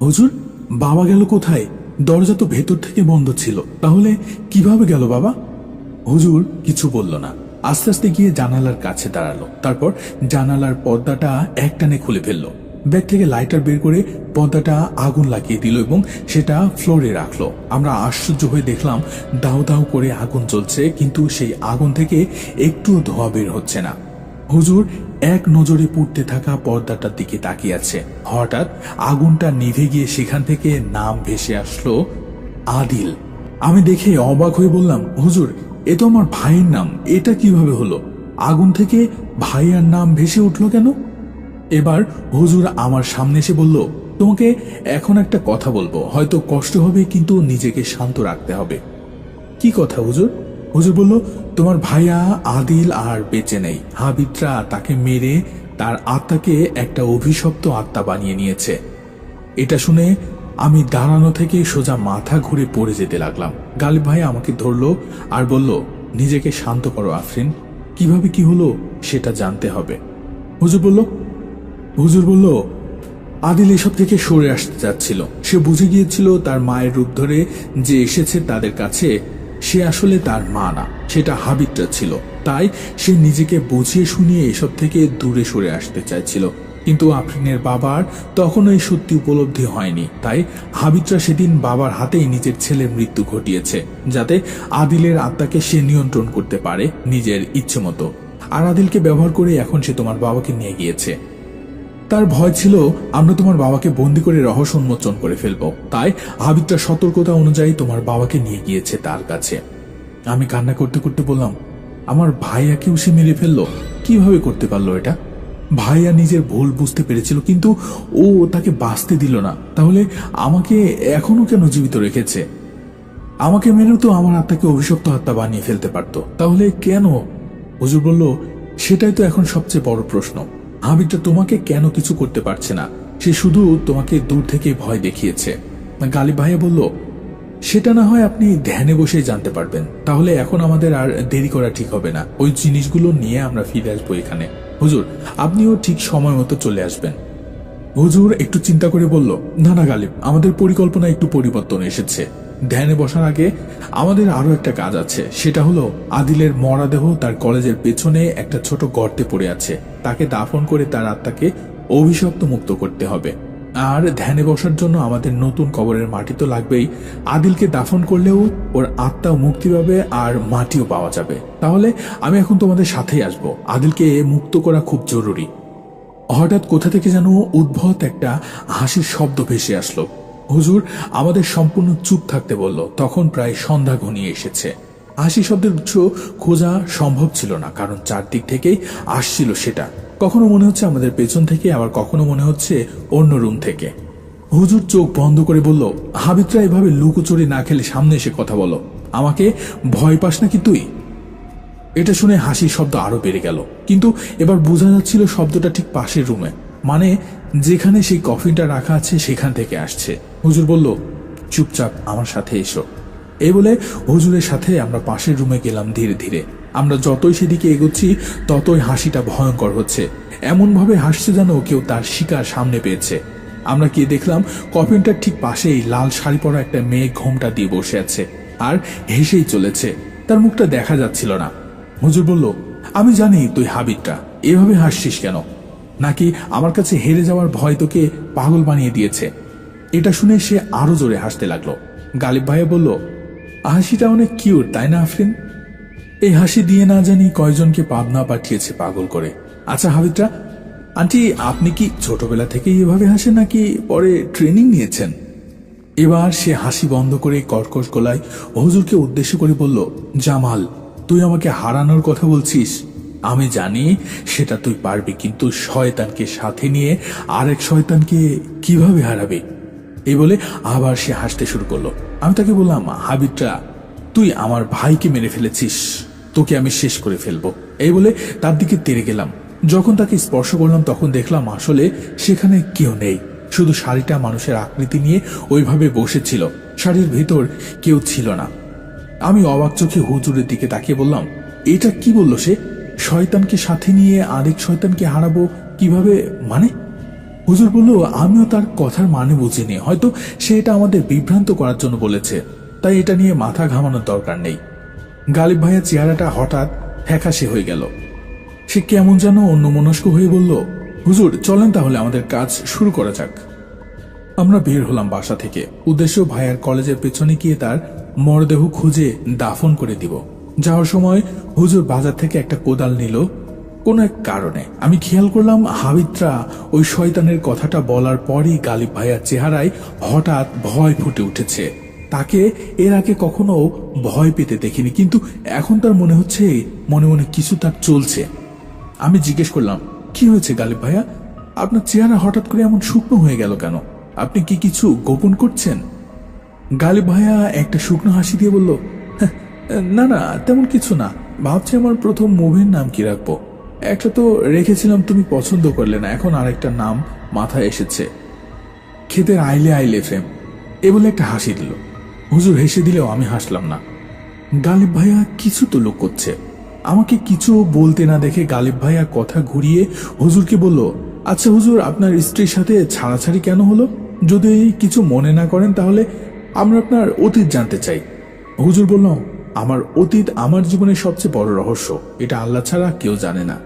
হুজুর, বাবা গেল কোথায়? দরজা তো ভেতর থেকে বন্ধ ছিল। তাহলে কীভাবে গেল বাবা? হুজুর কিছু বলল না। আস্তে আস্তে গিয়ে জানালার কাছে দাঁড়াল। তারপর জানালার পর্দাটা একটানে খুলে ফেলল। ব্যাগ থেকে লাইটার বের করে পর্দাটা আগুন লাগিয়ে দিল এবং সেটা ফ্লোরে রাখল। আমরা আশ্চর্য হয়ে দেখলাম দাউ দাউ করে আগুন জ্বলছে, কিন্তু সেই আগুন থেকে একটুও ধোয়া বের হচ্ছে না। হুজুর এক নজরে পুড়তে থাকা পর্দাটার দিকে তাকিয়ে আছে হঠাৎ আগুনটা নিভে গিয়ে সেখান থেকে নাম ভেসে আসলো, আদিল। আমি দেখে অবাক হয়ে বললাম, হুজুর, এ তো আমার ভাইয়ের নাম, এটা কীভাবে হলো? আগুন থেকে ভাইয়ার নাম ভেসে উঠল কেন? এবার হুজুর আমার সামনে এসে বলল, তোমাকে এখন একটা কথা বলব, হয়তো কষ্ট হবে, কিন্তু নিজেকে শান্ত রাখতে হবে। কি কথা, হুজুর? হুজুর বলল তোমার ভাইয়া আদিল আর বেঁচে নেই। হাবিত্রা তাকে মেরে তার আত্মাকে একটা অভিশপ্ত আত্মা বানিয়ে নিয়েছে। এটা শুনে আমি দাঁড়ানো থেকে সোজা মাথা ঘুরে পড়ে যেতে লাগলাম। গালিব ভাই আমাকে ধরলো আর বলল, নিজেকে শান্ত করো আফরিন। কীভাবে কি হলো সেটা জানতে হবে। হুজুর বলল হুজুর বলল, আদিল এসব থেকে সরে আসতে যাচ্ছিল সে বুঝে গিয়েছিল তার মায়ের রূপ ধরে যে এসেছে তাদের কাছে সে আসলে তার মা না, সেটা হাবিবটা ছিল। তাই সে নিজেকে বুঝিয়ে শুনিয়ে এসব থেকে দূরে সরে আসতে চাইছিল। কিন্তু আফরিনের বাবার তখনও এই সত্যি উপলব্ধি হয়নি। তাই হাবিবরা সেদিন বাবার হাতেই নিজের ছেলের মৃত্যু ঘটিয়েছে, যাতে আদিলের আত্মাকে সে নিয়ন্ত্রণ করতে পারে নিজের ইচ্ছে মতো। আর আদিলকে ব্যবহার করে এখন সে তোমার বাবাকে নিয়ে গিয়েছে। তার ভয় ছিল, আমরা তোমার বাবাকে বন্দি করে রহস্য উন্মোচন করে ফেলব। তাই হাবিবটা সতর্কতা অনুযায়ী তোমার বাবাকে নিয়ে গিয়েছে তার কাছে। আমি কান্না করতে করতে বললাম, আমার ভাইয়াকেও সে মেরে ফেলল? কীভাবে করতে পারল এটা? ভাইয়া নিজের ভুল বুঝতে পেরেছিল, কিন্তু ও তাকে বাঁচতে দিল না। তাহলে আমাকে এখনও কেন জীবিত রেখেছে? আমাকে মেরেও তো আমার আত্মাকে অভিশপ্ত আত্মা বানিয়ে ফেলতে পারতো। তাহলে কেন? হুজুর বলল, সেটাই তো এখন সবচেয়ে বড় প্রশ্ন। হাবিবটা তোমাকে কেন কিছু করতে পারছে না? সে শুধু তোমাকে দূর থেকে ভয় দেখিয়েছে। গালিব ভাইয়া বলল, সেটা না হয় আপনি ধ্যানে বসে জানতে পারবেন। তাহলে এখন আমাদের আর দেরি করা ঠিক হবে না। ওই জিনিসগুলো নিয়ে আমরা ফিরে আসব এখানে। হুজুর, আপনিও ঠিক সময় মতো চলে আসবেন। হুজুর একটু চিন্তা করে বলল, না না, গালিব, আমাদের পরিকল্পনা একটু পরিবর্তন এসেছে। ধ্যানে বসার আগে আমাদের আরও একটা কাজ আছে। সেটা হলো আদিলের মরাদেহ তার কলেজের পেছনে একটা ছোট গর্তে পড়ে আছে। তাকে দাফন করে তার আত্মাকে অভিশপ্ত মুক্ত করতে হবে। আর ধ্যানে বসার জন্য আমাদের নতুন কবরের মাটি তো লাগবেই। আদিলকে দাফন করলেও ওর আত্মা মুক্তি পাবে আর মাটিও পাওয়া যাবে। তাহলে আমি এখন তোমাদের সাথেই আসব। আদিলকে মুক্ত করা খুব জরুরি। হঠাৎ কোথা থেকে যেন উদ্ভট একটা হাসির শব্দ ভেসে আসলো। হুজুর আমাদের সম্পূর্ণ চুপ থাকতে বলল। তখন প্রায় সন্ধ্যা ঘনিয়ে এসেছে। হাসি শব্দের উৎস খোঁজা সম্ভব ছিল না, কারণ চারদিক থেকেই আসছিল সেটা। কখনো মনে হচ্ছে আমাদের পেছন থেকে, আবার কখনো মনে হচ্ছে অন্য রুম থেকে। হুজুর চোখ বন্ধ করে বলল, হাবিবরা এভাবে লুকোচুরি না খেলে সামনে এসে কথা বলো। আমাকে ভয় পাস নাকি তুই? এটা শুনে হাসির শব্দ আরও বেড়ে গেল। কিন্তু এবার বোঝা যাচ্ছিল শব্দটা ঠিক পাশের রুমে। মানে যেখানে সেই কফিনটা রাখা আছে, সেখান থেকে আসছে। হুজুর বলল, চুপচাপ আমার সাথে এসো। এই বলে হুজুরের সাথে আমরা পাশের রুমে গেলাম ধীরে ধীরে। আমরা যতই সেদিকে এগোচ্ছি, ততই হাসিটা ভয়ঙ্কর হচ্ছে। এমন ভাবে হাসছে যেন কেউ তার শিকার সামনে পেয়েছে। আমরা গিয়ে দেখলাম, কফিনটার ঠিক পাশেই লাল শাড়ি পরা একটা মেয়ে ঘোমটা দিয়ে বসে আছে আর হেসেই চলেছে। তার মুখটা দেখা যাচ্ছিল না। হুজুর বলল, আমি জানি তুই হাবিবটা। এভাবে হাসছিস কেন? নাকি আমার কাছে হেরে যাওয়ার ভয় তোকে পাগল বানিয়ে দিয়েছে? এটা শুনে সে আরও জোরে হাসতে লাগল। গালিব ভাইয়া বলল, হাসিটা অনেক কিউট তাই না, আফরিন? এই হাসি দিয়ে না জানি কয়জনকে পাবনা পাঠিয়েছে পাগল করে। আচ্ছা হাবিবটা, আন্টি, আপনি কি ছোটবেলা থেকেই এভাবে হাসেন নাকি পরে ট্রেনিং নিয়েছেন? এবার সে হাসি বন্ধ করে কর্কশ গলায় হজুরকে উদ্দেশ্য করে বলল, জামাল, তুই আমাকে হারানোর কথা বলছিস। আমি জানি সেটা তুই পারবি, কিন্তু শয়তানকে সাথে নিয়ে আরেক শয়তানকে কীভাবে হারাবি? এই বলে আবার সে হাসতে শুরু করল। আমি তাকে বললাম, হাবিবটা, তুই আমার ভাইকে মেরে ফেলেছিস, তোকে আমি শেষ করে ফেলব। এই বলে তার দিকে তেরে গেলাম। যখন তাকে স্পর্শ করলাম, তখন দেখলাম আসলে সেখানে কেউ নেই। শুধু শাড়িটা মানুষের আকৃতি নিয়ে ওইভাবে বসেছিল। শাড়ির ভিতর কেউ ছিল না। আমি অবাক চোখে হুজুরের দিকে তাকিয়ে বললাম, এটা কি বলল সে? শয়তানকে সাথে নিয়ে আরেক শয়তানকে হারাবো কীভাবে? মানে? হুজুর বলল, আমিও তার কথার মানে বুঝিনি। হয়তো সে এটা আমাদের বিভ্রান্ত করার জন্য বলেছে। তাই এটা নিয়ে মাথা ঘামানোর দরকার নেই। গালিব ভাইয়ের চেহারাটা হঠাৎ ফ্যাকাশে হয়ে গেল। সে কেমন যেন অন্যমনস্ক হয়ে বলল, হুজুর, চলেন তাহলে আমাদের কাজ শুরু করা যাক। আমরা বের হলাম বাসা থেকে। উদ্দেশ্য ভাইয়ার কলেজের পেছনে গিয়ে তার মরদেহ খুঁজে দাফন করে দিব। যাওয়ার সময় হুজুর বাজার থেকে একটা কোদাল নিল। কোনো এক কারণে। আমি খেয়াল করলাম হাবিত্রা ওই শয়তানের কথাটা বলার পরই গালিব ভাইয়ার চেহারায় হঠাৎ ভয় ফুটে উঠেছে। তাকে এর আগে কখনো ভয় পেতে দেখিনি কিন্তু এখন তার মনে হচ্ছে মনে মনে কিছু তার চলছে। আমি জিজ্ঞেস করলাম কি হয়েছে গালিব ভাইয়া? আপনার চেহারা হঠাৎ করে এমন শুকনো হয়ে গেল কেন? আপনি কি কিছু গোপন করছেন? গালিব ভাইয়া একটা শুকনো হাসি দিয়ে বলল "হ্যাঁ, না না, তেমন কিছু না। ভাবছি আমার প্রথম মুভির নাম কি রাখব? একটা তো রেখেছিলাম, তুমি পছন্দ করলে না, এখন আরেকটা নাম মাথায় এসেছে। খেতের আইলে আইলে ফেম এ বলে একটা হাসি দিল। হুজুর, হেসে দিলেও আমি হাসলাম না। গালিব ভাইয়া কিছু তো লোক করছে। আমাকে কিছু বলতে না দেখে গালিব ভাইয়া কথা ঘুরিয়ে হুজুরকে বলল আচ্ছা হুজুর, আপনার স্ত্রীর সাথে ছাড়াছাড়ি কেন হলো? যদি কিছু মনে না করেন তাহলে আমরা আপনার অতীত জানতে চাই। হুজুর বলল আমার অতীত আমার জীবনের সবচেয়ে বড় রহস্য। এটা আল্লাহ ছাড়া কেউ জানে না।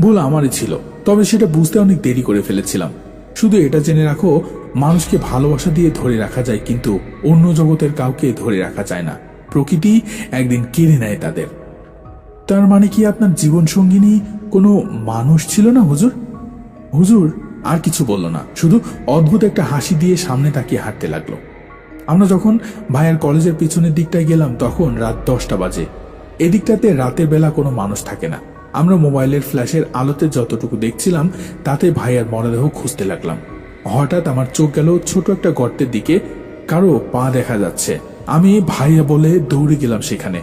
ভুল আমারই ছিল, তবে সেটা বুঝতে অনেক দেরি করে ফেলেছিলাম। শুধু এটা জেনে রাখো, মানুষকে ভালোবাসা দিয়ে ধরে রাখা যায়, কিন্তু অন্য জগতের কাউকে ধরে রাখা যায় না। প্রকৃতি একদিন কেড়ে নেয় তাদের। তার মানে কি আপনার জীবন সঙ্গিনী কোনো মানুষ ছিল না, হুজুর? হুজুর, আর কিছু বলল না। শুধু অদ্ভুত একটা হাসি দিয়ে সামনে তাকিয়ে হাঁটতে লাগল। আমরা যখন ভাইয়ের কলেজের পিছনের দিকটায় গেলাম, তখন রাত দশটা বাজে। এদিকটাতে রাতের বেলা কোনো মানুষ থাকে না। আমরা মোবাইলের ফ্ল্যাশের আলোতে যতটুকু দেখছিলাম, তাতে ভাইয়ার মরদেহ খুঁজতে লাগলাম। হঠাৎ আমার চোখ গেল ছোট একটা গর্তের দিকে। কারও পা দেখা যাচ্ছে। আমি ভাইয়া বলে দৌড়ে গেলাম সেখানে।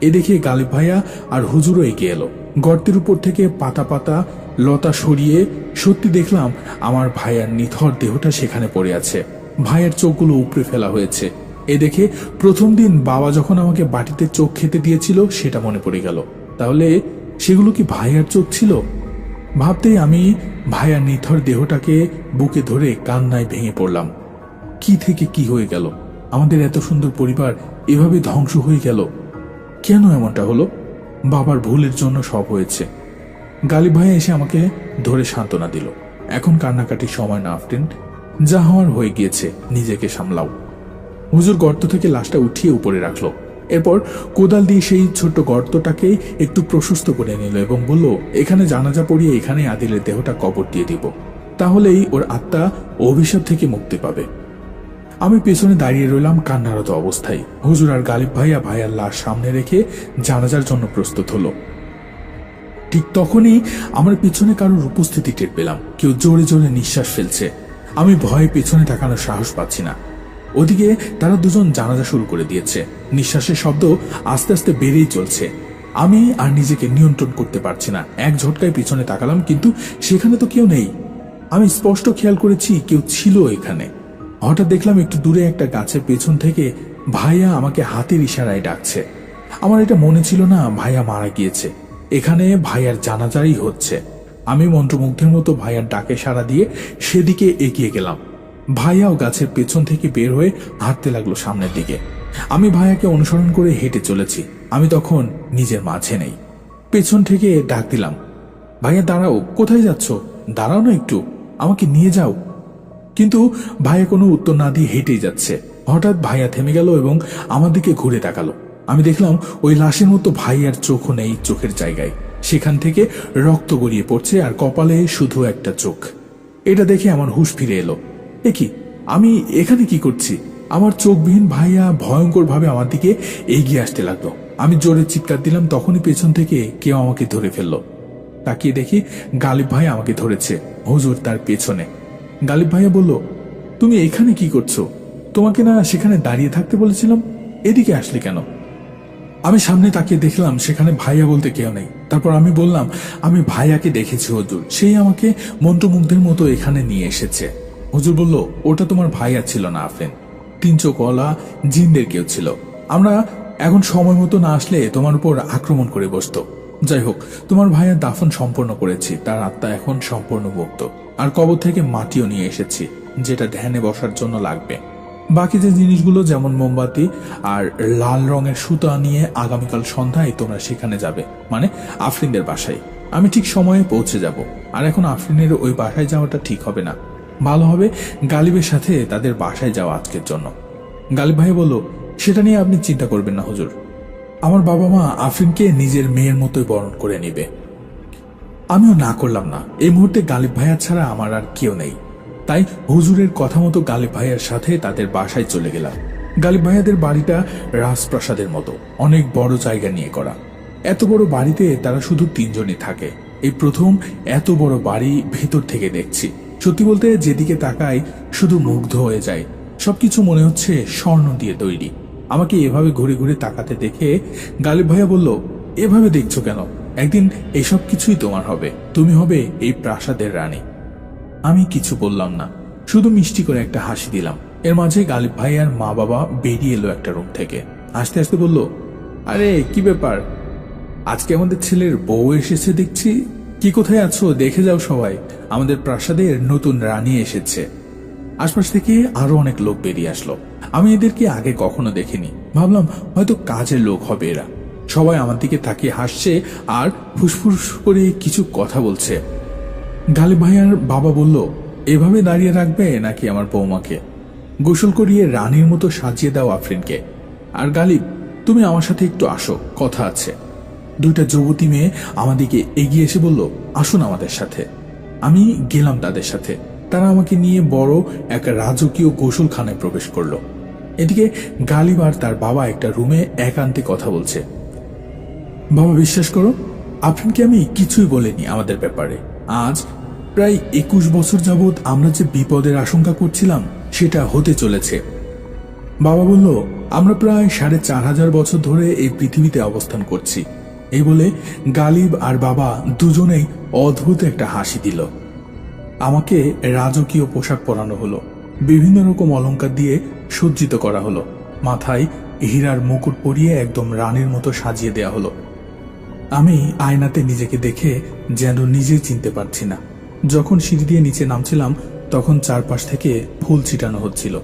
এ দেখে গালিব ভাইয়া আর হুজুরও এগিয়ে এলো। গর্তের উপর থেকে পাতা পাতা লতা সরিয়ে সত্যি দেখলাম আমার ভাইয়ার নিথর দেহটা সেখানে পড়ে আছে। ভাইয়ের চোখগুলো উপড়ে ফেলা হয়েছে। এ দেখে প্রথম দিন বাবা যখন আমাকে বাটিতে চোখ খেতে দিয়েছিল, সেটা মনে পড়ে গেল। তাহলে সেগুলো কি ভাইয়ার চোখ ছিল? ভাবতেই আমি ভাইয়ার নিথর দেহটাকে বুকে ধরে কান্নায় ভেঙে পড়লাম। কি থেকে কি হয়ে গেল? আমাদের এত সুন্দর পরিবার এভাবে ধ্বংস হয়ে গেল। কেন এমনটা হলো? বাবার ভুলের জন্য সব হয়েছে। গালিব ভাই এসে আমাকে ধরে সান্ত্বনা দিল। এখন কান্নাকাটির সময় না আফরিন যা হওয়ার হয়ে গিয়েছে, নিজেকে সামলাও। হুজুর গর্ত থেকে লাশটা উঠিয়ে উপরে রাখল। এরপর কোদাল দিয়ে সেই ছোট্ট গর্তটাকে একটু প্রশস্ত করে নিল এবং বলল, এখানে জানাজা পড়িয়ে এখানে আদিলের দেহটা কবর দিয়ে দিব। তাহলেই ওর আত্মা অভিশাপ থেকে মুক্তি পাবে। আমি পেছনে দাঁড়িয়ে রইলাম কান্নারত অবস্থায়। হুজুর আর গালিব ভাইয়া ভাইয়ার লাশ সামনে রেখে জানাজার জন্য প্রস্তুত হলো। ঠিক তখনই আমার পিছনে কারোর উপস্থিতি টের পেলাম। কেউ জোরে জোরে নিঃশ্বাস ফেলছে। আমি ভয়ে পেছনে তাকানোর সাহস পাচ্ছি না। ওদিকে তারা দুজন জানাজা শুরু করে দিয়েছে। নিঃশ্বাসের শব্দ আস্তে আস্তে বেড়েই চলছে। আমি আর নিজেকে নিয়ন্ত্রণ করতে পারছি না। এক ঝটকায় পিছনে তাকালাম, কিন্তু সেখানে তো কেউ নেই। আমি স্পষ্ট খেয়াল করেছি কেউ ছিল এখানে। হঠাৎ দেখলাম একটু দূরে একটা গাছের পেছন থেকে ভাইয়া আমাকে হাতের ইশারায় ডাকছে। আমার এটা মনে ছিল না, ভাইয়া মারা গিয়েছে। এখানে ভাইয়ার জানাজারই হচ্ছে। আমি মন্ত্রমুগ্ধের মতো ভাইয়ার ডাকে সাড়া দিয়ে সেদিকে এগিয়ে গেলাম। ভাইয়াও গাছের পেছন থেকে বের হয়ে হাঁটতে লাগল সামনের দিকে। আমি ভাইয়াকে অনুসরণ করে হেঁটে চলেছি। আমি তখন নিজের মাঝে নেই। পেছন থেকে ডাক দিলাম, ভাইয়া, দাঁড়াও, কোথায় যাচ্ছ? দাঁড়াও না একটু, আমাকে নিয়ে যাও। কিন্তু ভাইয়া কোনো উত্তর না দিয়ে হেঁটেই যাচ্ছে। হঠাৎ ভাইয়া থেমে গেল এবং আমার দিকে ঘুরে তাকালো। আমি দেখলাম ওই লাশের মতো ভাইয়ার চোখও নেই চোখের জায়গায়। সেখান থেকে রক্ত গড়িয়ে পড়ছে আর কপালে শুধু একটা চোখ। এটা দেখে আমার হুশ ফিরে এলো। এ কি? আমি এখানে কি করছি? আমার চোখবিহীন ভাইয়া ভয়ঙ্কর ভাবে আমার দিকে এগিয়ে আসতে লাগল। আমি জোরে চিৎকার দিলাম, তখনই পেছন থেকে কেউ আমাকে ধরে ফেলল। তাকিয়ে দেখি গালিব ভাই আমাকে ধরেছে, হুজুর তার পেছনে। গালিব ভাইয়া বলল, তুমি এখানে কি করছ? তোমাকে না সেখানে দাঁড়িয়ে থাকতে বলেছিলাম? এদিকে আসলে কেন? আমি সামনে তাকিয়ে দেখলাম সেখানে ভাইয়া বলতে কেউ নেই। তারপর আমি বললাম, আমি ভাইয়াকে দেখেছি, হজুর। সেই আমাকে মন্ত্রমুগ্ধের মতো এখানে নিয়ে এসেছে। হুজুর বলল, ওটা তোমার ভাইয়া ছিল না আফেন তিন চোখওয়ালা জিনদের কেউ ছিল। আমরা এখন সময় মতো না আসলে তোমার উপর আক্রমণ করে বসতো। যাই হোক, তোমার ভাইয়ের দাফন সম্পন্ন করেছি। তার আত্মা এখন সম্পূর্ণ মুক্ত। আর কবর থেকে মাটিও নিয়ে এসেছি, যেটা ধ্যানে বসার জন্য লাগবে। বাকি যে জিনিসগুলো যেমন মোমবাতি আর লাল রঙের সুতা নিয়ে আগামীকাল সন্ধ্যায় তোমরা সেখানে যাবে। মানে আফরিনদের বাসায়। আমি ঠিক সময়ে পৌঁছে যাব। আর এখন আফরিনের ওই বাসায় যাওয়াটা ঠিক হবে না। ভালো হবে গালিবের সাথে তাদের বাসায় যাওয়া আজকের জন্য। গালিব ভাই বলল, সেটা নিয়ে আপনি চিন্তা করবেন না, হুজুর। আমার বাবা মা আফরিনকে নিজের মেয়ের মতোই বরণ করে নিবে। আমিও না করলাম না। এই মুহূর্তে গালিব ভাইয়া ছাড়া আমার আর কেউ নেই। তাই হুজুরের কথা মতো গালিব ভাইয়ার সাথে তাদের বাসায় চলে গেলাম। গালিব ভাইয়াদের বাড়িটা রাজপ্রাসাদের মতো, অনেক বড় জায়গা নিয়ে করা। এত বড় বাড়িতে তারা শুধু তিনজনই থাকে। এই প্রথম এত বড় বাড়ি ভেতর থেকে দেখছি। সত্যি বলতে যেদিকে তাকাই শুধু মুগ্ধ হয়ে যায় সবকিছু মনে হচ্ছে স্বর্ণ দিয়ে তৈরি। আমাকে এভাবে ঘুরে ঘুরে তাকাতে দেখে গালিব ভাইয়া বলল, এভাবে দেখছ কেন? একদিন এসব কিছুই তোমার হবে। তুমি হবে এই প্রাসাদের রানী। আমি কিছু বললাম না। শুধু মিষ্টি করে একটা হাসি দিলাম। এর মাঝে গালিব ভাই আর মা বাবা বেরিয়ে এলো একটা রুম থেকে। আস্তে আস্তে বলল, আরে, কি ব্যাপার? আজকে আমাদের ছেলের বউ এসেছে দেখছি। কি কোথায় আছো? দেখে যাও সবাই। আমাদের প্রাসাদের নতুন রানী এসেছে। আশপাশ থেকে আরও অনেক লোক বেরিয়ে আসলো। আমি এদেরকে আগে কখনো দেখিনি। ভাবলাম, হয়তো কাজের লোক হবে এরা। সবাই আমার দিকে তাকিয়ে হাসছে আর ফুসফুস করে কিছু কথা বলছে। গালিব ভাইয়ার বাবা বলল, এভাবে দাঁড়িয়ে রাখবে নাকি আমার বৌমাকে? গোসল করিয়ে রানীর মতো সাজিয়ে দাও আফরিনকে। আর গালিব, তুমি আমার সাথে একটু আসো, কথা আছে। দুইটা যুবতী মেয়ে আমাদিকে এগিয়ে এসে বলল, আসুন আমাদের সাথে। আমি গেলাম তাদের সাথে। তারা আমাকে নিয়ে বড় এক রাজকীয় গোসলখানায় প্রবেশ করল। এদিকে গালিব আর তার বাবা একটা রুমে একান্তে কথা বলছে। বাবা, বিশ্বাস করো, আফরিনকে আমি কিছুই বলিনি আমাদের ব্যাপারে। আজ প্রায় একুশ বছর যাবৎ আমরা যে বিপদের আশঙ্কা করছিলাম, সেটা হতে চলেছে। বাবা বলল, আমরা প্রায় সাড়ে চার হাজার বছর ধরে এই পৃথিবীতে অবস্থান করছি। এই বলে গালিব আর বাবা দুজনেই অদ্ভুত একটা হাসি দিল। আমাকে রাজকীয় পোশাক পরানো হলো, বিভিন্ন রকম অলঙ্কার দিয়ে সজ্জিত করা হলো, মাথায় হীরার মুকুট পরিয়ে একদম রানীর মতো সাজিয়ে দেয়া হলো। আমি আয়নাতে নিজেকে দেখে যেন নিজেই চিনতে পারছি না। যখন সিঁড়ি দিয়ে নিচে নামছিলাম, তখন চারপাশ থেকে ফুল ছিটানো হচ্ছিল।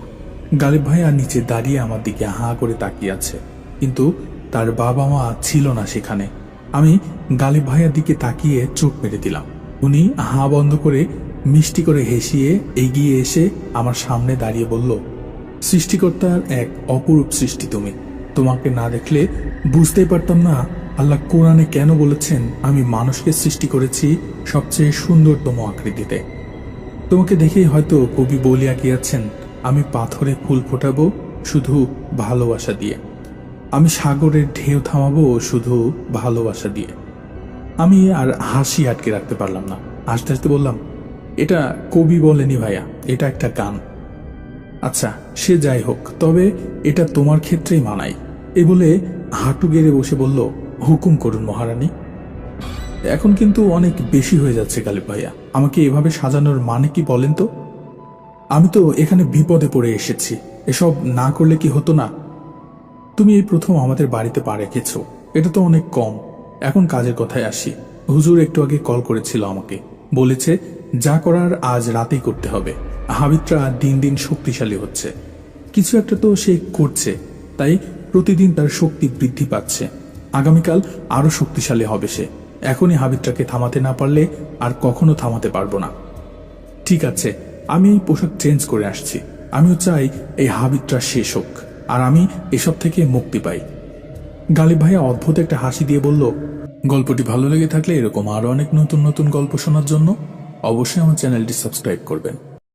গালিব ভাই আর নিচে দাঁড়িয়ে আমার দিকে হাঁ করে তাকিয়ে আছে। কিন্তু তার বাবা মা ছিল না সেখানে। আমি গালিব ভাইয়ের দিকে তাকিয়ে চোখ মেরে দিলাম। উনি হাঁ বন্ধ করে মিষ্টি করে হেসিয়ে এগিয়ে এসে আমার সামনে দাঁড়িয়ে বলল, সৃষ্টিকর্তার এক অপরূপ সৃষ্টি তুমি। তোমাকে না দেখলে বুঝতেই পারতাম না আল্লাহ কোরআনে কেন বলেছেন, আমি মানুষকে সৃষ্টি করেছি সবচেয়ে সুন্দরতম আকৃতিতে? তোমাকে দেখেই হয়তো কবি বলিয়া গিয়াছেন, আমি পাথরে ফুল ফোটাবো শুধু ভালোবাসা দিয়ে। আমি সাগরের ঢেউ থামাবো শুধু ভালোবাসা দিয়ে। আমি আর হাসি আটকে রাখতে পারলাম না। হাসতে হাসতে বললাম, এটা কবি বলেনি ভাইয়া, এটা একটা গান। আচ্ছা সে যাই হোক, তবে এটা তোমার ক্ষেত্রেই মানাই এ বলে হাঁটু গেড়ে বসে বলল হুকুম করুন, মহারানী। এখন কিন্তু অনেক বেশি হয়ে যাচ্ছে গালিব ভাইয়া। আমাকে এভাবে সাজানোর মানে কি বলেন তো? আমি তো এখানে বিপদে পড়ে এসেছি। এসব না করলে কি হতো না? তুমি এই প্রথম আমাদের বাড়িতে পা রেখেছ। এটা তো অনেক কম। এখন কাজের কথায় আসি। হুজুর একটু আগে কল করেছিল আমাকে। বলেছে, যা করার আজ রাতেই করতে হবে। হাবিত্রা দিন দিন শক্তিশালী হচ্ছে। কিছু একটা তো সে করছে। তাই প্রতিদিন তার শক্তি বৃদ্ধি পাচ্ছে। আগামীকাল আরও শক্তিশালী হবে সে। এখনই হাবিত্রাকে থামাতে না পারলে আর কখনো থামাতে পারব না। ঠিক আছে, আমি এই পোশাক চেঞ্জ করে আসছি। আমিও চাই এই হাবিটটা শেষ হোক, আর আমি এসব থেকে মুক্তি পাই। গালিব ভাইয়া অদ্ভুত একটা হাসি দিয়ে বলল, গল্পটি ভালো লেগে থাকলে এরকম আরও অনেক নতুন নতুন গল্প শোনার জন্য অবশ্যই আমার চ্যানেলটি সাবস্ক্রাইব করবেন।